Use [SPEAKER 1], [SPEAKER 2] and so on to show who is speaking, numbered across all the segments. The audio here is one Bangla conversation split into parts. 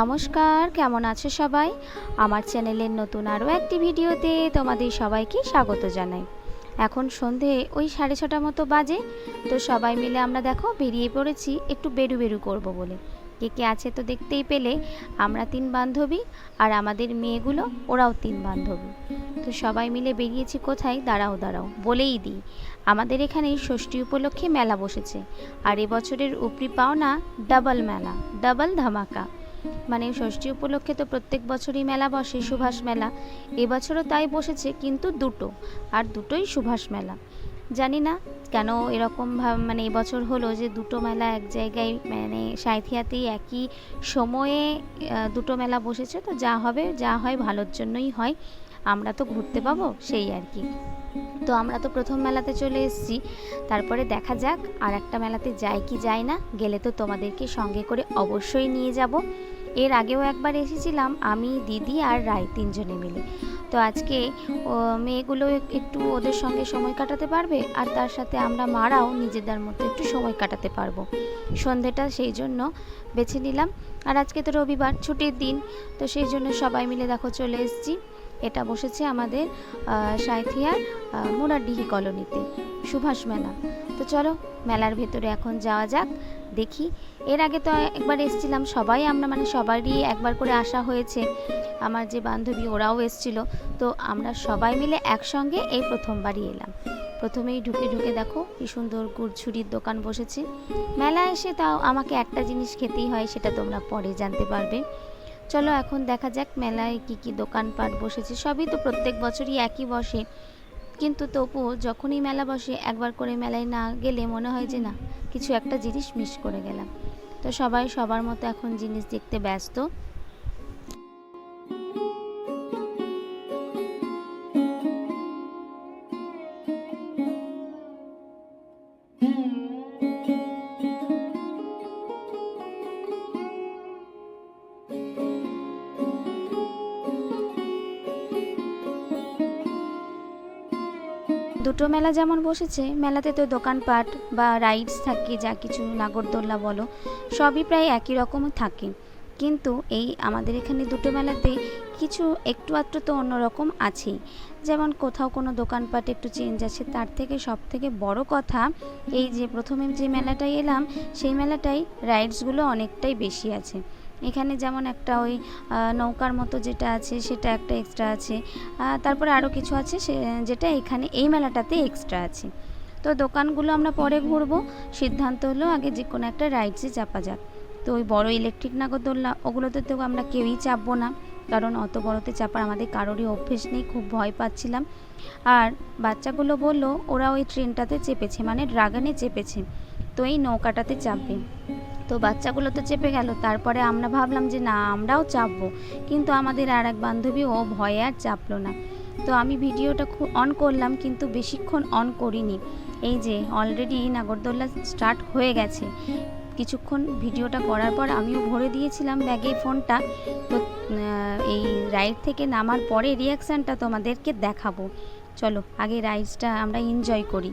[SPEAKER 1] নমস্কার, কেমন আছো সবাই? আমার চ্যানেলের নতুন আরও একটি ভিডিওতে তোমাদের সবাইকে স্বাগত জানাই। এখন সন্ধে ওই সাড়ে ছটা মতো বাজে, তো সবাই মিলে আমরা দেখো বেরিয়ে পড়েছি, একটু বেরু বেরু করব বলে। কে কে আছে তো দেখতেই পেলে, আমরা তিন বান্ধবী আর আমাদের মেয়েগুলো, ওরাও তিন বান্ধবী। তো সবাই মিলে বেরিয়েছি কোথায়? দাঁড়াও দাঁড়াও, বলেই দিই। আমাদের এখানে ষষ্ঠী উপলক্ষে মেলা বসেছে আর এবছরের উপরি পাওনা ডাবল মেলা, ডাবল ধামাকা। মানে ষষ্ঠী উপলক্ষে তো প্রত্যেক বছরই মেলা বসে, সুভাষ মেলা। এবছরও তাই বসেছে, কিন্তু দুটো, আর দুটোই সুভাষ মেলা। জানি না। কেন এরকম মানে এবছর হলো যে দুটো মেলা এক জায়গায় মানে সাঁথিয়াতেই একই সময়ে দুটো মেলা বসেছে। তো যা হবে, যা হয়, ভালোর জন্যই হয়। আমরা তো ঘুরতে পাবো, সেই আর কি। তো আমরা তো প্রথম মেলাতে চলে এসেছি। তারপরে দেখা যাক আর একটা মেলাতে যাই কি যায় না, গেলে তো তোমাদেরকে সঙ্গে করে অবশ্যই নিয়ে যাব। এর আগেও একবার এসেছিলাম, আমি, দিদি আর রায় তিনজনে মিলে। তো আজকে মেয়েগুলো একটু ওদের সঙ্গে সময় কাটাতে পারবে, আর তার সাথে আমরা মারাও নিজেদের মধ্যে একটু সময় কাটাতে পারব। সন্ধেটা সেই জন্য বেছে নিলাম। আর আজকে তো রবিবার, ছুটির দিন, তো সেই জন্য সবাই মিলে দেখো চলে এসেছি। এটা বসেছে আমাদের সাঁথিয়ার আহ, মোরারডিহি কলোনিতে সুভাষ মেলা। তো চলো মেলার ভেতরে এখন যাওয়া যাক দেখি। এর আগে তো একবার এসেছিলাম সবাই আমরা মানে সবারই একবার করে আসা হয়েছে। আমার যে বান্ধবী ওরাও এসছিল। তো আমরা সবাই মিলে একসঙ্গে এই প্রথমবারই এলাম। প্রথমেই ঢুকে ঢুকে দেখো কি সুন্দর গুড়ছুরির দোকান বসেছে। মেলা এসে তাও আমাকে একটা জিনিস খেতেই হয় সেটা তোমরা পরে জানতে পারবে। চলো এখন দেখা যাক মেলায় কি কি দোকানপাট বসেছে। সবই তো প্রত্যেক বছরই একই বসে। কিন্তু তবুও যখনই মেলা বসে, একবার করে মেলায় না গেলে মনে হয় যে না, কিছু একটা জিনিস মিস করে গেলাম। তো সবাই সবার মতো এখন জিনিস দেখতে ব্যস্ত। দুটো মেলা যেমন বসেছে, মেলাতে তো দোকানপাট বা রাইডস থাকে, যা কিছু নাগরদোল্লা বলো, সবই প্রায় একই রকম থাকে। কিন্তু এই আমাদের এখানে দুটো মেলাতে কিছু একটু আধটু তো অন্যরকম আছেই। যেমন কোথাও কোনো দোকানপাট একটু চেঞ্জ আছে, তার থেকে সব থেকে বড় কথা এই যে প্রথমে যে মেলাটায় এলাম, সেই মেলাটায় রাইডসগুলো অনেকটাই বেশি আছে। এখানে যেমন একটা ওই নৌকার মতো যেটা আছে সেটা একটা এক্সট্রা আছে। তারপরে আরও কিছু আছে সে, যেটা এখানে এই মেলাটাতে এক্সট্রা আছে। তো দোকানগুলো আমরা পরে ঘুরবো। সিদ্ধান্ত হলো আগে যে কোনো একটা রাইডসে চাপা যাক। তো ওই বড় ইলেকট্রিক নাগরদোল্লা ওগুলোতে তো আমরা কেউই চাপবো না। কারণ অত বড়তে চাপার আমাদের কারোরই অভ্যেস নেই, খুব ভয় পাচ্ছিলাম। আর বাচ্চাগুলো বলল, ওরা ওই ট্রেনটাতে চেপেছে মানে ড্রাগনে চেপেছে। তো এই নৌকাটাতে চাপবে। তো বাচ্চাগুলো তো চেপে গেল। তারপরে আমরা ভাবলাম যে না, আমরাও চাপবো। কিন্তু আমাদের আর এক বান্ধবী, ও ভয়ে আর চাপলো না। তো আমি ভিডিওটা খুব অন করলাম কিন্তু বেশিক্ষণ অন করিনি। এই যে অলরেডি নাগরদোল্লা স্টার্ট হয়ে গেছে। কিছুক্ষণ ভিডিওটা করার পর আমিও ভরে দিয়েছিলাম ব্যাগে ফোনটা তো এই রাইড থেকে নামার পরে রিয়াকশানটা তোমাদেরকে দেখাবো। চলো, আগে রাইডসটা আমরা এনজয় করি।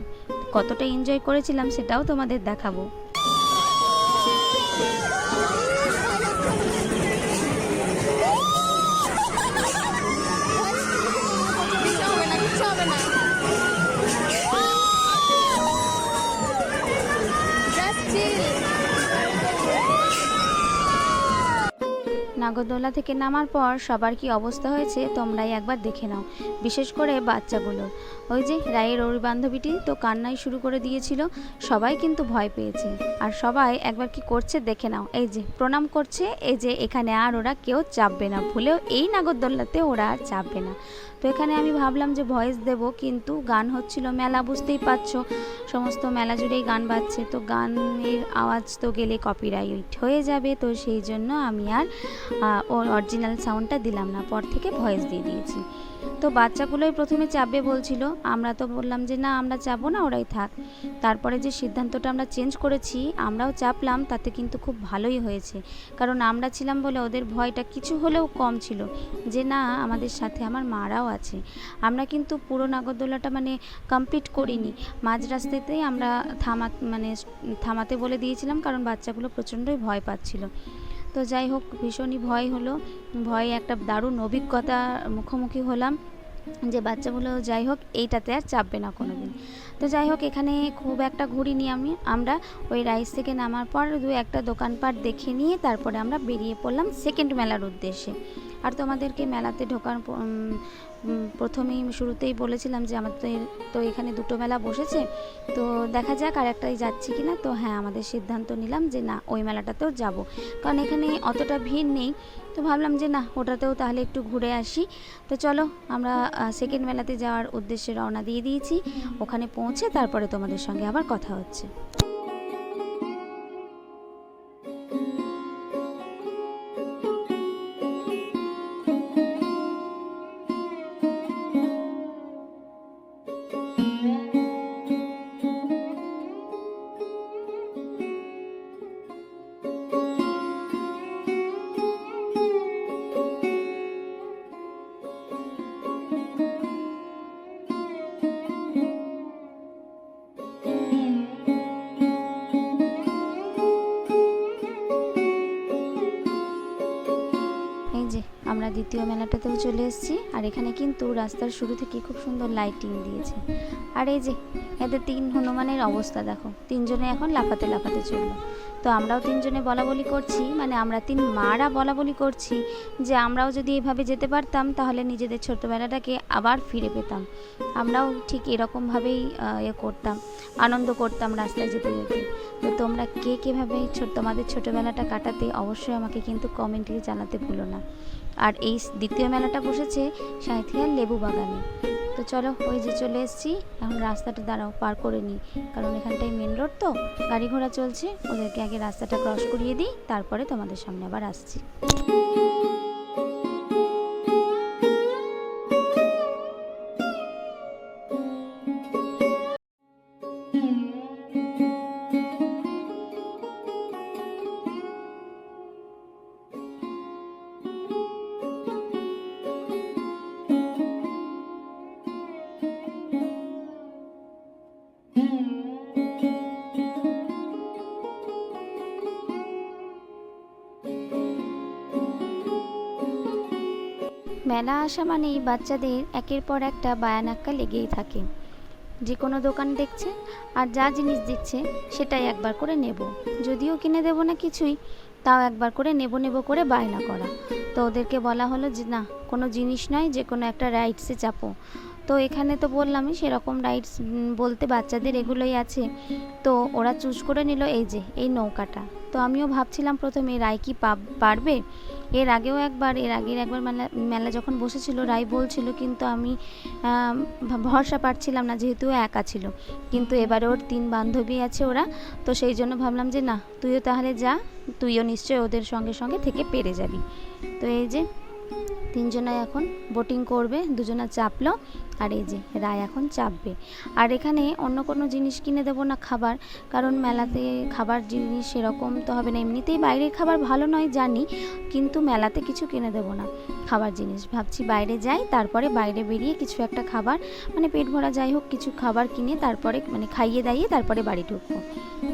[SPEAKER 1] কতটা এনজয় করেছিলাম সেটাও তোমাদের দেখাবো। নাগরদোলা থেকে নামার পর সবার কি অবস্থা হয়েছে তোমরাই একবার দেখে নাও, বিশেষ করে বাচ্চাগুলো। ওই যে রায়ের ওর বান্ধবীটি তো কান্নাই শুরু করে দিয়েছিল, সবাই কিন্তু ভয় পেয়েছে। আর সবাই একবার কি করছে দেখে নাও, এই যে প্রণাম করছে, এই যে এখানে আর ওরা কেউ চাপবে না, ভুলেও এই নাগরদোল্লাতে ওরা আর চাপবে না। তো এখানে আমি ভাবলাম যে ভয়েস দেব, কিন্তু গান হচ্ছিল মেলা, বুঝতেই পারছ। সমস্ত মেলা জুড়েই গান বাজছে, তো গানের আওয়াজ তো গেলে কপিরাইট হয়ে যাবে, তো সেই জন্য আমি আর ওর অরিজিনাল সাউন্ডটা দিলাম না, পর থেকে ভয়েস দিয়ে দিয়েছি। তো বাচ্চাগুলোই প্রথমে চাপবে বলছিল, আমরা তো বললাম যে, না, আমরা চাপবো না, ওরাই থাক। তারপরে যে সিদ্ধান্তটা আমরা চেঞ্জ করেছি, আমরাও চাপলাম, তাতে কিন্তু খুব ভালোই হয়েছে। কারণ আমরা ছিলাম বলে ওদের ভয়টা কিছু হলেও কম ছিল যে, না, আমাদের সাথে আমার মারাও আছে। আমরা কিন্তু পুরো নাগরদোলাটা মানে কমপ্লিট করিনি। মাঝ রাস্তাতেই আমরা থামা মানে থামাতে বলে দিয়েছিলাম, কারণ বাচ্চাগুলো প্রচণ্ডই ভয় পাচ্ছিল। তো যাই হোক, ভীষণই ভয় হলো। ভয়ে একটা দারুণ অভিজ্ঞতা মুখোমুখি হলাম যে বাচ্চাগুলো যাই হোক, এইটাতে আর চাপবে না কোনো দিন তো যাই হোক, এখানে খুব একটা ঘুরিনি আমি, আমরা ওই রাইস থেকে নামার পর দু একটা দোকানপাট দেখে নিয়ে তারপরে আমরা বেরিয়ে পড়লাম সেকেন্ড মেলার উদ্দেশ্যে। আর তোমাদেরকে মেলাতে ঢোকার প্রথমেই শুরুতেই বলেছিলাম যে আমাদের তো এখানে দুটো মেলা বসেছে, তো দেখা যাক আর একটাই যাচ্ছি কি না তো হ্যাঁ আমাদের সিদ্ধান্ত নিলাম যে না, ওই মেলাটাতেও যাব। কারণ এখানে অতটা ভিড় নেই। তো ভাবলাম যে না, ওটাতেও তাহলে একটু ঘুরে আসি। তো চলো, আমরা সেকেন্ড মেলাতে যাওয়ার উদ্দেশ্যে রওনা দিয়ে দিয়েছি। ওখানে পৌঁছে তারপরে তোমাদের সঙ্গে আবার কথা হচ্ছে। দ্বিতীয় মেলাটাতেও চলে এসেছি। আর এখানে কিন্তু রাস্তার শুরু থেকে খুব সুন্দর লাইটিং দিয়েছে। আর এই যে, এদের তিন হনুমানের অবস্থা দেখো। তিনজনে এখন লাফাতে লাফাতে চলল। তো আমরাও তিনজনে বলা বলি করছি মানে আমরা তিন মারা বলা বলি করছি যে আমরাও যদি এভাবে যেতে পারতাম, তাহলে নিজেদের ছোট্টবেলাটাকে আবার ফিরে পেতাম। আমরাও ঠিক এরকমভাবেই এ করতাম, আনন্দ করতাম রাস্তায় যেতে যেতে। তো তোমরা কে কীভাবে তোমাদের ছোটোবেলাটা কাটাতে অবশ্যই আমাকে কিন্তু কমেন্টে জানাতে ভুলো না। আর এই দ্বিতীয় মেলাটা বসেছে সাঁথিয়ার লেবু বাগানে। তো চলো, ওই যে চলে এসেছি, এখন রাস্তাটা দাঁড়াও, পার করে নিই। কারণ এখানটায় মেন রোড তো, গাড়ি ঘোড়া চলছে, ওদেরকে আগে রাস্তাটা ক্রস করিয়ে দিই, তারপরে তোমাদের সামনে আবার আসছি। মেলা আসা মানেই বাচ্চাদের একের পর একটা বায়ানাক্কা লেগেই থাকে। যে কোনো দোকান দেখছে আর যা জিনিস দিচ্ছে সেটাই একবার করে নেব। যদিও কিনে দেবো না কিছুই, তাও একবার করে নেব নেব করে বায়না করা। তো ওদেরকে বলা হলো যে, না, কোনো জিনিস নয়, যে কোনো একটা রাইডসে চাপো। তো এখানে তো বললামই সেরকম রাইডস বলতে বাচ্চাদের এগুলোই আছে। তো ওরা চুজ করে নিল, এই যে, এই নৌকাটা। তো আমিও ভাবছিলাম প্রথমে রায় কি পারবে? এর আগেও একবার, এর আগের একবার মেলা মেলা যখন বসেছিল, রাই বলছিল কিন্তু আমি ভরসা পাচ্ছিলাম না যেহেতু একা ছিল। কিন্তু এবারে ওর তিন বান্ধবী আছে ওরা, তো সেই জন্য ভাবলাম যে না, তুইও তাহলে যা, তুইও নিশ্চয়ই ওদের সঙ্গে সঙ্গে থেকে পেরে যাবি। তো এই যে, তিনজনে এখন বোটিং করবে, দুজনা চাপলো আর এই যে, রায় এখন চাপবে। আর এখানে অন্য কোনো জিনিস কিনে দেবো না খাবার, কারণ মেলাতে খাবার জিনিস সেরকম তো হবে না। এমনিতেই বাইরের খাবার ভালো নয়, জানি, কিন্তু মেলাতে কিছু কিনে দেবো না খাবার জিনিস। ভাবছি বাইরে যাই, তারপরে বাইরে বেরিয়ে কিছু একটা খাবার মানে পেট ভরা যাই হোক, কিছু খাবার কিনে তারপরে মানে খাইয়ে দাইয়ে তারপরে বাড়ি ঢুকবো।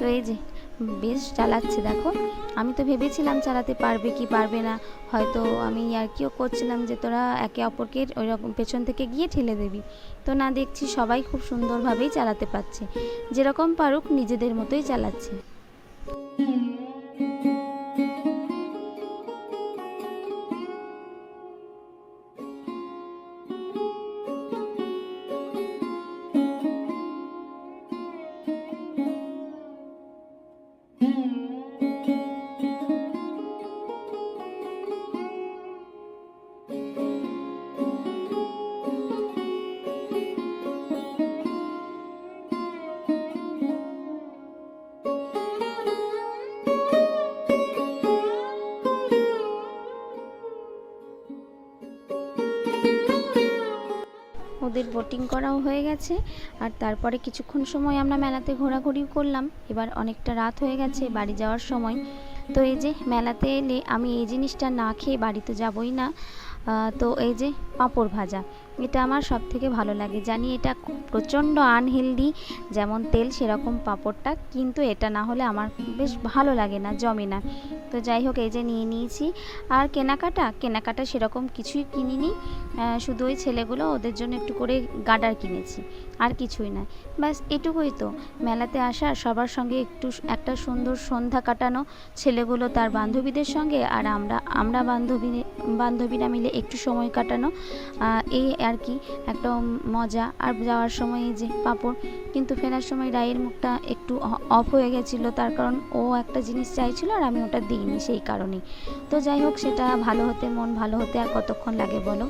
[SPEAKER 1] তো এই যে বেশ চালাচ্ছে, দেখো। আমি তো ভেবেছিলাম চালাতে পারবে কি পারবে না। হয়তো আমি আর কিও করছিলাম যে তোরা একে অপরকে ওই রকম পেছন থেকে গিয়ে ঠেলে দেবি। তো না দেখছি সবাই খুব সুন্দরভাবেই চালাতে পারছে। যেরকম পারুক নিজেদের মতোই চালাচ্ছে। বোটিং করাও হয়ে গেছে। আর তারপরে কিছুক্ষণ সময় আমরা মেলাতে ঘোরাঘুরি করলাম। এবার অনেকটা রাত হয়ে গেছে বাড়ি যাওয়ার সময়। তো এই যে মেলাতে এলে আমি এই জিনিসটা না খেয়ে বাড়িতে যাবই না। তো এই যে পাঁপড় ভাজা। এটা আমার সব থেকে ভালো লাগে। জানি এটা খুব প্রচণ্ড আনহেলদি যেমন তেল সেরকম পাঁপড়টা, কিন্তু এটা না হলে আমার বেশ ভালো লাগে না, জমে না। তো যাই হোক, এই যে নিয়ে নিয়েছি। আর কেনাকাটা কেনাকাটা সেরকম কিছুই কিনিনি। শুধু ওই ছেলেগুলো, ওদের জন্য একটু করে গার্ডার কিনেছি, আর কিছুই না। ব্যাস, এটুকুই তো। মেলাতে আসা, সবার সঙ্গে একটু একটা সুন্দর সন্ধ্যা কাটানো, ছেলেগুলো তার বান্ধবীদের সঙ্গে, আর আমরা আমরা বান্ধবী, বান্ধবীরা মিলে একটু সময় কাটানো। এই আর কি, একটা মজা। আর যাওয়ার সময় যে পাঁপড়, কিন্তু ফেরার সময় রায়ের মুখটা একটু অফ হয়ে গেছিল, তার কারণ ও একটা জিনিস চাইছিল আর আমি ওটা দিইনি সেই কারণেই। তো যাই হোক, সেটা ভালো হতে মন, ভালো হতে আর কতক্ষণ লাগে বলো?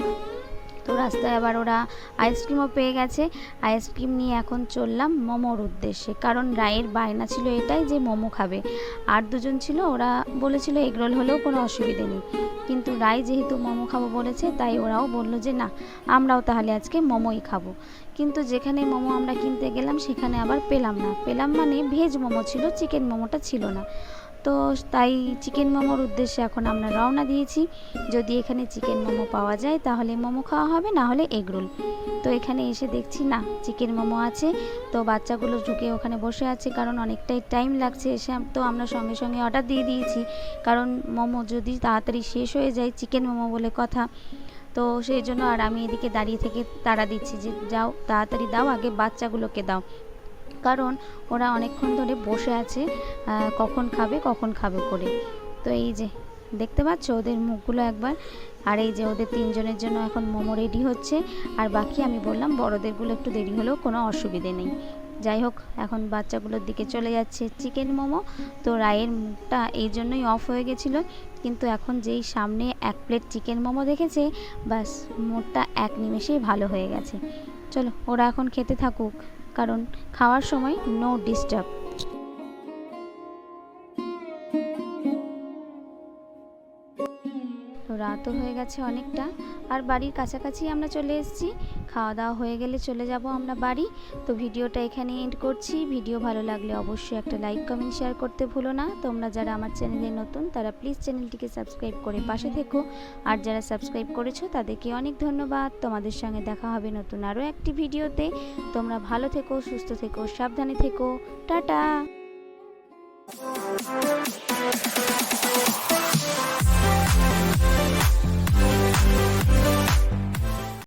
[SPEAKER 1] তো রাস্তায় আবার ওরা আইসক্রিমও পেয়ে গেছে। আইসক্রিম নিয়ে এখন চললাম মোমোর উদ্দেশ্যে। কারণ রায়ের বায়না ছিল এটাই যে মোমো খাবে। আর দুজন ছিল, ওরা বলেছিল এগরোল হলেও কোনো অসুবিধে নেই। কিন্তু রায় যেহেতু মোমো খাব বলেছে, তাই ওরাও বলল যে না, আমরাও তাহলে আজকে মোমোই খাব। কিন্তু যেখানে মোমো আমরা কিনতে গেলাম, সেখানে আবার পেলাম না। পেলাম মানে ভেজ মোমো ছিল, চিকেন মোমোটা ছিল না। তো তাই চিকেন মোমোর উদ্দেশ্যে এখন আমরা রওনা দিয়েছি। যদি এখানে চিকেন মোমো পাওয়া যায় তাহলে মোমো খাওয়া হবে, না হলে এগরোল তো এখানে এসে দেখছি, না, চিকেন মোমো আছে। তো বাচ্চাগুলো ঢুকে ওখানে বসে আছে কারণ অনেকটাই টাইম লাগছে এসে। তো আমরা সঙ্গে সঙ্গে অর্ডার দিয়ে দিয়েছি। কারণ মোমো যদি তাড়াতাড়ি শেষ হয়ে যায় চিকেন মোমো বলে কথা, তো সেই জন্য আর আমি এদিকে দাঁড়িয়ে থেকে তাড়া দিচ্ছি যে, যাও, তাড়াতাড়ি দাও, আগে বাচ্চাগুলোকে দাও। কারণ ওরা অনেকক্ষণ ধরে বসে আছে কখন খাবে কখন খাবে করে। তো এই যে, দেখতে পাচ্ছ ওদের মুখগুলো একবার? আর এই যে ওদের তিনজনের জন্য এখন মোমো রেডি হচ্ছে। আর বাকি আমি বললাম বড়দেরগুলো একটু দেরি হলেও কোনো অসুবিধে নেই। যাই হোক, এখন বাচ্চাগুলোর দিকে চলে যাচ্ছে চিকেন মোমো। তো রায়ের মুখটা এই জন্যই অফ হয়ে গেছিল। কিন্তু এখন যেই সামনে এক প্লেট চিকেন মোমো দেখেছে বাস মুখটা এক নিমেষেই ভালো হয়ে গেছে। চলো, ওরা এখন খেতে থাকুক। কারণ খাওয়ার সময় নো ডিস্টার্ব রাতও হয়ে গেছে অনেকটা, আর বাড়ির কাছাকাছি আমরা চলে এসেছি খাওয়া দাওয়া হয়ে গেলে চলে যাব আমরা বাড়ি। তো ভিডিওটা এখানে এন্ড করছি। ভিডিও ভালো লাগলে অবশ্যই একটা লাইক কমেন্ট শেয়ার করতে ভুলো না। তোমরা যারা আমার চ্যানেলে নতুন, তারা প্লিজ চ্যানেলটিকে সাবস্ক্রাইব করে পাশে থেকো। আর যারা সাবস্ক্রাইব করেছ, তাদেরকে অনেক ধন্যবাদ। তোমাদের সঙ্গে দেখা হবে নতুন আরও একটি ভিডিওতে। তোমরা ভালো থেকো, সুস্থ থেকো, সাবধানে থেকো। টাটা!